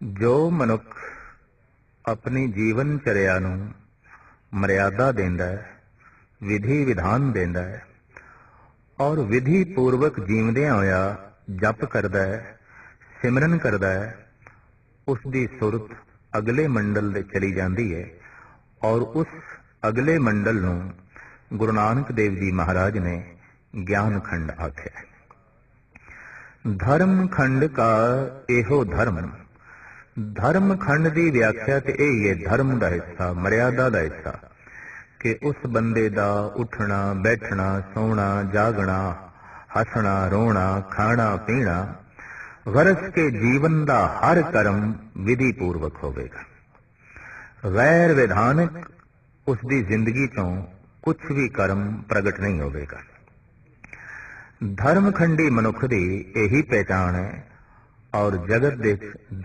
ਜੋ ਮਨੁੱਖ ਆਪਣੀ ਜੀਵਨ ਚਰਿਆ ਨੂੰ ਮਰਿਆਦਾ ਦਿੰਦਾ ਹੈ, ਵਿਧੀ ਵਿਧਾਨ ਦਿੰਦਾ ਹੈ ਔਰ ਵਿਧੀ ਪੂਰਵਕ ਜੀਵਦਿਆਂ ਹੋਇਆ ਜਪ ਕਰਦਾ ਹੈ, ਸਿਮਰਨ ਕਰਦਾ ਹੈ ਉਸ ਦੀ ਸੁਰਤ ਅਗਲੇ ਮੰਡਲ ਦੇ ਚਲੀ ਜਾਂਦੀ ਹੈ ਔਰ ਉਸ ਅਗਲੇ ਮੰਡਲ ਨੂੰ ਗੁਰੂ ਨਾਨਕ ਦੇਵ ਜੀ ਮਹਾਰਾਜ ਨੇ ਗਿਆਨ ਖੰਡ ਆਖਿਆ ਧਰਮ ਖੰਡ ਕਾ ਇਹੋ ਧਰਮ ਧਰਮ ਖੰਡ ਦੀ ਵਿਆਖਿਆ ਤੇ ਇਹ ਹੈ ਧਰਮ ਦਾ ਹਿੱਸਾ, ਮਰਿਆਦਾ ਦਾ ਹਿੱਸਾ। ਕਿ ਉਸ ਬੰਦੇ ਦਾ ਉੱਠਣਾ, ਬੈਠਣਾ, ਸੌਣਾ, ਜਾਗਣਾ, ਹੱਸਣਾ, ਰੋਣਾ, ਖਾਣਾ, ਪੀਣਾ, ਵਰਸ ਕੇ ਜੀਵਨ ਦਾ ਹਰ ਕਰਮ ਵਿਧੀ ਪੂਰਵਕ ਹੋਵੇਗਾ। ਗੈਰ ਵਿਧਾਨਕ ਉਸ ਦੀ ਜ਼ਿੰਦਗੀ ਤੋਂ ਕੁਝ ਵੀ ਕਰਮ ਪ੍ਰਗਟ ਨਹੀਂ ਹੋਵੇਗਾ। ਧਰਮਖੰਡੀ ਮਨੁੱਖ ਦੀ ਇਹੀ ਪਹਿਚਾਣ ਹੈ ਔਰ ਜਗਤ ਦੇ